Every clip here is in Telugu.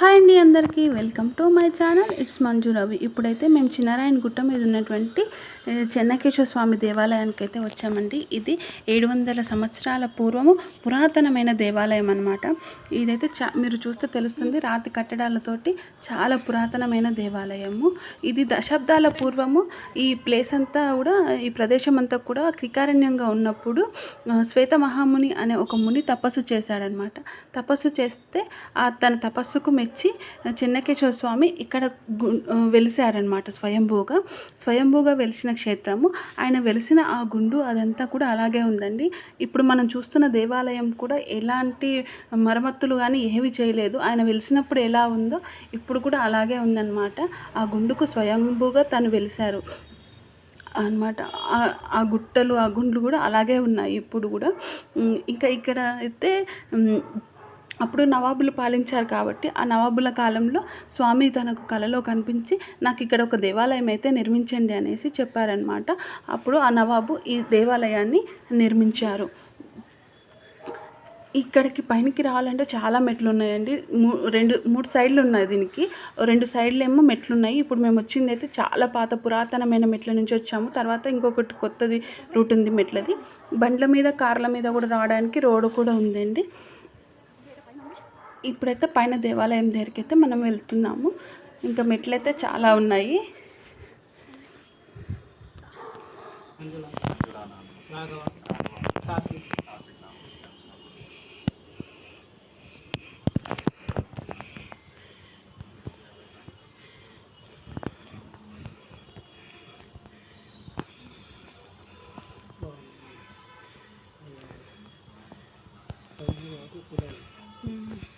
హాయ్ అండి అందరికీ. Welcome to my channel. It's Manju Ravi. ఇప్పుడైతే మేము చిన్నారాయణ గుట్ట మీద ఉన్నటువంటి చెన్నకేశ్వర స్వామి దేవాలయానికి అయితే వచ్చామండి. ఇది ఏడు వందల సంవత్సరాల పూర్వము పురాతనమైన దేవాలయం అనమాట ఇదైతే చా మీరు చూస్తే తెలుస్తుంది రాతి కట్టడాలతోటి చాలా పురాతనమైన దేవాలయము. ఇది దశాబ్దాల పూర్వము ఈ ప్లేస్ అంతా కూడా ఈ ప్రదేశం అంతా కూడా క్రికారణ్యంగా ఉన్నప్పుడు శ్వేత మహాముని అనే ఒక ముని తపస్సు చేశాడనమాట తపస్సు చేస్తే ఆ తన తపస్సుకు వచ్చి చెన్నకేశ్వర స్వామి ఇక్కడ గు వెలిసారనమాట స్వయంభూగా. స్వయంభూగా వెలిసిన క్షేత్రము. ఆయన వెలిసిన ఆ గుండు అదంతా కూడా అలాగే ఉందండి. ఇప్పుడు మనం చూస్తున్న దేవాలయం కూడా ఎలాంటి మరమ్మతులు కానీ ఏవి చేయలేదు. ఆయన వెలిసినప్పుడు ఎలా ఉందో ఇప్పుడు కూడా అలాగే ఉందన్నమాట. ఆ గుండుకు స్వయంభూగా తను వెలిశారు. అన్నమాట. ఆ- గుట్టలు ఆ గుండ్లు కూడా అలాగే ఉన్నాయి ఇప్పుడు కూడా. ఇంకా ఇక్కడ అయితే అప్పుడు నవాబులు పాలించారు కాబట్టి ఆ నవాబుల కాలంలో స్వామి తనకు కలలో కనిపించి నాకు ఇక్కడ ఒక దేవాలయం అయితే నిర్మించండి అనేసి చెప్పారనమాట అప్పుడు ఆ నవాబు ఈ దేవాలయాన్ని నిర్మించారు. ఇక్కడికి పైనకి రావాలంటే చాలా మెట్లు ఉన్నాయండి మూ- రెండు మూడు సైడ్లు ఉన్నాయి దీనికి. రెండు సైడ్లు ఏమో మెట్లు ఉన్నాయి ఇప్పుడు మేము వచ్చింది అయితే చాలా పాత పురాతనమైన మెట్ల నుంచి వచ్చాము. తర్వాత ఇంకొకటి కొత్తది రూట్ ఉంది మెట్లది. బండ్ల మీద కార్ల మీద కూడా రావడానికి రోడ్డు కూడా ఉందండి. ఇప్పుడైతే పైన దేవాలయం దగ్గరికి అయితే మనం వెళ్తున్నాము. ఇంకా మెట్లు అయితే చాలా ఉన్నాయి. Hmm.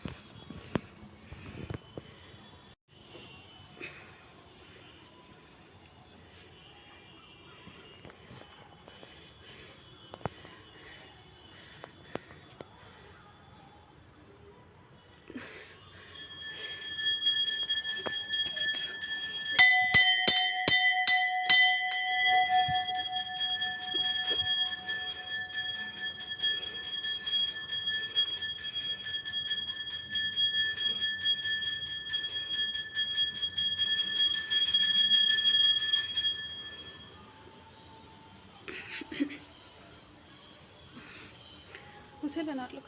రాఘవ నాట్లో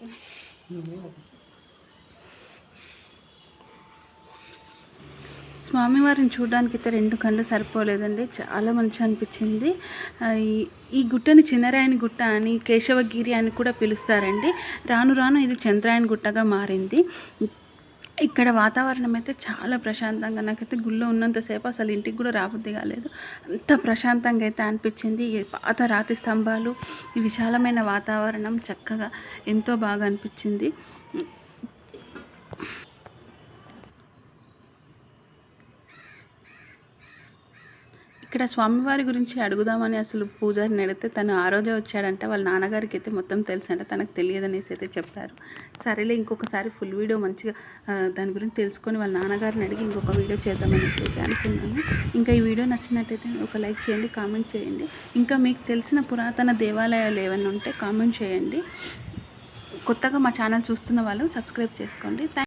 స్వామివారిని చూడడానికి అయితే రెండు కళ్ళు సరిపోలేదండి. చాలా మంచిగా అనిపించింది. ఈ- ఈ గుట్టని చిన్నరాయని గుట్ట అని కేశవగిరి అని కూడా పిలుస్తారండి. రాను రాను ఇది చంద్రాయని గుట్టగా మారింది. ఇక్కడ వాతావరణం అయితే చాలా ప్రశాంతంగా నాకైతే గుళ్ళో ఉన్నంతసేపు అసలు ఇంటికి కూడా రాబుద్ది కాలేదు. అంత ప్రశాంతంగా అయితే అనిపించింది. ఈ పాత రాతి స్తంభాలు ఈ విశాలమైన వాతావరణం చక్కగా ఎంతో బాగా అనిపించింది. ఇక్కడ స్వామివారి గురించి అడుగుదామని అసలు పూజారిని అడిగితే తను ఆ రోజే వచ్చాడంట. వాళ్ళ నాన్నగారికి అయితే మొత్తం తెలుసంట. తనకు తెలియదనేసి అయితే చెప్పారు. సరేలే ఇంకొకసారి ఫుల్ వీడియో మంచిగా దాని గురించి తెలుసుకొని వాళ్ళ నాన్నగారిని అడిగి ఇంకొక వీడియో చేద్దామనేసి అయితే అనుకున్నాను. ఇంకా ఈ వీడియో నచ్చినట్టయితే ఒక లైక్ చేయండి కామెంట్ చేయండి. ఇంకా మీకు తెలిసిన పురాతన దేవాలయాలు ఏమైనా ఉంటే కామెంట్ చేయండి. కొత్తగా మా ఛానల్ చూస్తున్న వాళ్ళు సబ్స్క్రైబ్ చేసుకోండి. థ్యాంక్